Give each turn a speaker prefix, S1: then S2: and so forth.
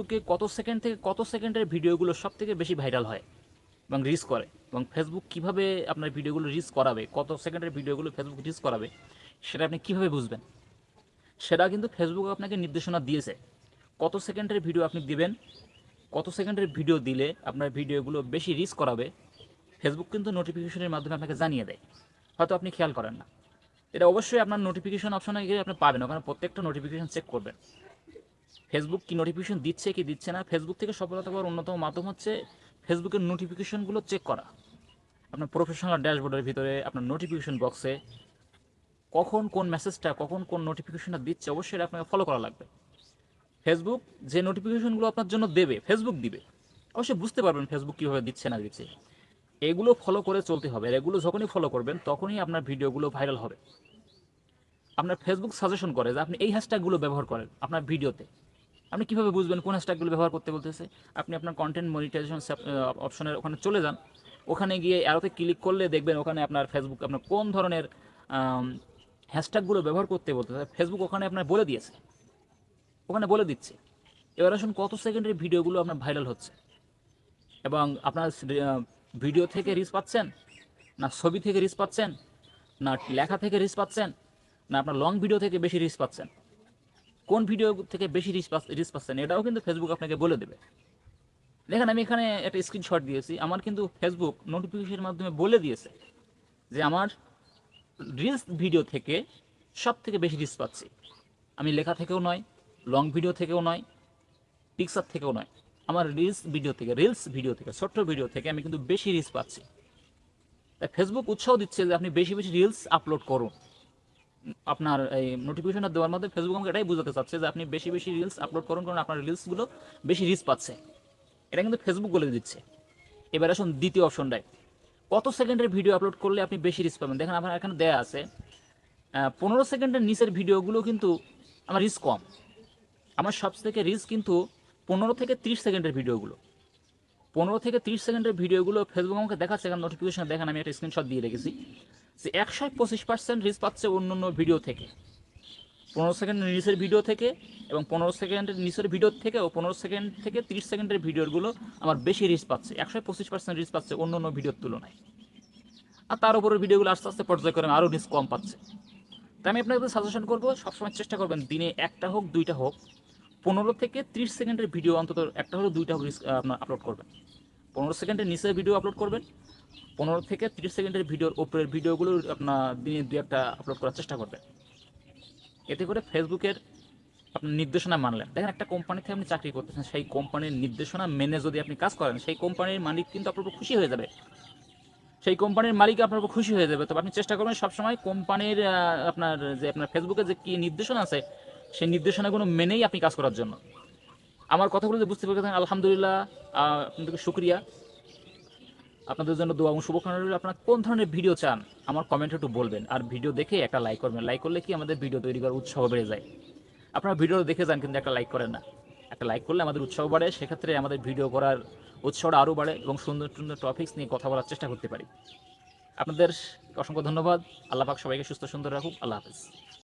S1: ফেসবুকে কত সেকেন্ড থেকে কত সেকেন্ডের ভিডিওগুলো সব থেকে বেশি ভাইরাল হয় এবং রিচ করে? এবং ফেসবুক কীভাবে আপনার ভিডিওগুলো রিচ করাবে? কত সেকেন্ডের ভিডিওগুলো ফেসবুক রিচ করাবে? সেটা আপনি কীভাবে বুঝবেন? সেটা কিন্তু ফেসবুক আপনাকে নির্দেশনা দিয়েছে। কত সেকেন্ডের ভিডিও আপনি দিবেন? কত সেকেন্ডের ভিডিও দিলে আপনার ভিডিওগুলো বেশি রিচ করাবে? ফেসবুক কিন্তু নোটিফিকেশনের মাধ্যমে আপনাকে জানিয়ে দেয়। হয়তো আপনি খেয়াল করেন না। এটা অবশ্যই আপনার নোটিফিকেশন অপশনে গিয়ে আপনি পাবেন। ওখানে প্রত্যেকটা নোটিফিকেশন চেক করবেন। ফেসবুক কি নোটিফিকেশন দিচ্ছে কি দিচ্ছে না ফেসবুক থেকে সফলতা পাওয়ার অন্যতম মাধ্যম হচ্ছে ফেসবুকের নোটিফিকেশনগুলো চেক করা। আপনার প্রফেশনাল ড্যাশবোর্ডের ভিতরে, আপনার নোটিফিকেশন বক্সে কখন কোন মেসেজটা কখন কোন নোটিফিকেশনটা দিচ্ছে, অবশ্যই আপনাকে ফলো করা লাগবে। ফেসবুক যে নোটিফিকেশনগুলো আপনার জন্য দেবে ফেসবুক দিবে। অবশ্যই বুঝতে পারবেন ফেসবুক কীভাবে দিচ্ছে না দিচ্ছে। এগুলো ফলো করে চলতে হবে। আর এগুলো যখনই ফলো করবেন, তখনই আপনার ভিডিওগুলো ভাইরাল হবে। আপনার ফেসবুক সাজেশন করে যে আপনি এই হ্যাশট্যাগুলো ব্যবহার করেন, আপনার ভিডিওতে আপনি কীভাবে বুঝবেন কোন হ্যাশট্যাগুলো ব্যবহার করতে বলতেছে? আপনি আপনার কন্টেন্ট মনিটাইজেশন অপশনের ওখানে চলে যান। ওখানে গিয়ে অ্যারোতে ক্লিক করলে দেখবেন ওখানে আপনার ফেসবুক আপনার কোন ধরনের হ্যাশট্যাগুলো ব্যবহার করতে বলতেছে ফেসবুক ওখানে আপনার বলে দিয়েছে। ওখানে বলে দিচ্ছে। এবার আসুন কত সেকেন্ডের ভিডিওগুলো আপনার ভাইরাল হচ্ছে। এবং আপনার ভিডিও থেকে রিচ পাচ্ছেন? না ছবি থেকে রিচ পাচ্ছেন? না লেখা থেকে রিচ পাচ্ছেন? না আপনার লং ভিডিও থেকে বেশি রিচ পাচ্ছেন? কোন ভিডিও থেকে বেশি রিচ রিচ পাচ্ছেন, এটাও কিন্তু ফেসবুক আপনাকে বলে দেবে। দেখেন, আমি এখানে একটা স্ক্রিনশট দিয়েছি। আমার কিন্তু ফেসবুক নোটিফিকেশনের মাধ্যমে বলে দিয়েছে যে আমার রিলস ভিডিও থেকে সব থেকে বেশি রিচ পাচ্ছি। আমি লেখা থেকেও নয় লং ভিডিও থেকেও নয় পিকচার থেকেও নয়। আমার রিলস ভিডিও থেকে রিলস ভিডিও থেকে, ছোট্ট ভিডিও থেকে আমি কিন্তু বেশি রিচ পাচ্ছি। তাই ফেসবুক উৎসাহ দিচ্ছে যে আপনি বেশি বেশি রিলস আপলোড করুন। আপনার এই নোটিফিকেশনটা দেওয়ার মধ্যে ফেসবুক আমাকে এটাই বোঝাতে চাচ্ছে যে আপনি বেশি বেশি রিলস আপলোড করুন কারণ আপনার রিলসগুলো বেশি রিচ পাচ্ছে। এটা কিন্তু ফেসবুক বলে দিচ্ছে। এবার আসুন দ্বিতীয় অপশনটায় কত সেকেন্ডের ভিডিও আপলোড করলে আপনি বেশি রিচ পাবেন? দেখেন আপনার এখানে দেয়া আছে পনেরো সেকেন্ডের নিচের ভিডিওগুলো কিন্তু আমার রিচ কম। আমার সব থেকে রিচ কিন্তু পনেরো থেকে তিরিশ সেকেন্ডের ভিডিওগুলো পনেরো থেকে তিরিশ সেকেন্ডের ভিডিওগুলো ফেসবুক আমাকে দেখাচ্ছে। কারণ নোটিফিকেশন দেখেন, আমি একটা স্ক্রিনশট দিয়ে রেখেছি। যে একশো পঁচিশ পার্সেন্ট রিচ পাচ্ছে অন্য অন্য ভিডিও থেকে। পনেরো সেকেন্ডের নিচের ভিডিও থেকে এবং পনেরো সেকেন্ডের নিচের ভিডিও থেকে ও পনেরো সেকেন্ড থেকে তিরিশ সেকেন্ডের ভিডিওগুলো আমার বেশি রিচ পাচ্ছে। একশো পঁচিশ পার্সেন্ট রিচ পাচ্ছে অন্য অন্য ভিডিওর তুলনায়। আর তার উপরে ভিডিওগুলো আস্তে আস্তে পর্যায়ক্রমে আরও রিচ কম পাচ্ছে। তাই আমি আপনাকে সাজেশন করব, সবসময় চেষ্টা করবেন দিনে একটা হোক, দুইটা হোক, পনেরো থেকে ত্রিশ সেকেন্ডের ভিডিও অন্তত একটা হলেও দুইটা হোক আপনার আপলোড করবেন। পনেরো সেকেন্ডের নিচের ভিডিও আপলোড করবেন পনেরো থেকে তিরিশ সেকেন্ডের ভিডিওর ওপরের ভিডিওগুলো আপনার দিনে দু একটা আপলোড করার চেষ্টা করবেন এতে করে ফেসবুকের আপনার নির্দেশনা মানলেন। দেখেন, একটা কোম্পানিতে আপনি চাকরি করতেছেন, সেই কোম্পানির নির্দেশনা মেনে যদি আপনি কাজ করেন, সেই কোম্পানির মালিক কিন্তু আপনার উপর খুশি হয়ে যাবে। সেই কোম্পানির মালিক আপনার উপর খুশি হয়ে যাবে। তবে আপনি চেষ্টা করবেন সবসময় কোম্পানির আপনার যে আপনার ফেসবুকে যে কী নির্দেশনা আছে, সেই নির্দেশনাগুলো মেনেই আপনি কাজ করার জন্য। আমার কথাগুলো যে বুঝতে পেরেছেন, আলহামদুলিল্লাহ আপনাদেরকে শুক্রিয়া। আপনাদের জন্য দোয়া এবং শুভকামনা রইল। আপনারা কোন ধরনের ভিডিও চান, আমার কমেন্টে একটু বলবেন। আর ভিডিও দেখে একটা লাইক করবেন। লাইক করলে কি আমাদের ভিডিও তৈরি করার উৎসাহ বেড়ে যায়? আপনারা ভিডিও দেখে যান, কিন্তু একটা লাইক করেন না। একটা লাইক করলে আমাদের উৎসাহ বাড়ে, সেক্ষেত্রে আমাদের ভিডিও করার উৎসাহটা আরও বাড়ে এবং সুন্দর সুন্দর টপিক্স নিয়ে কথা বলার চেষ্টা করতে পারি। আপনাদের অসংখ্য ধন্যবাদ। আল্লাহ পাক সবাইকে সুস্থ, সুন্দর রাখুক। আল্লাহ হাফিজ।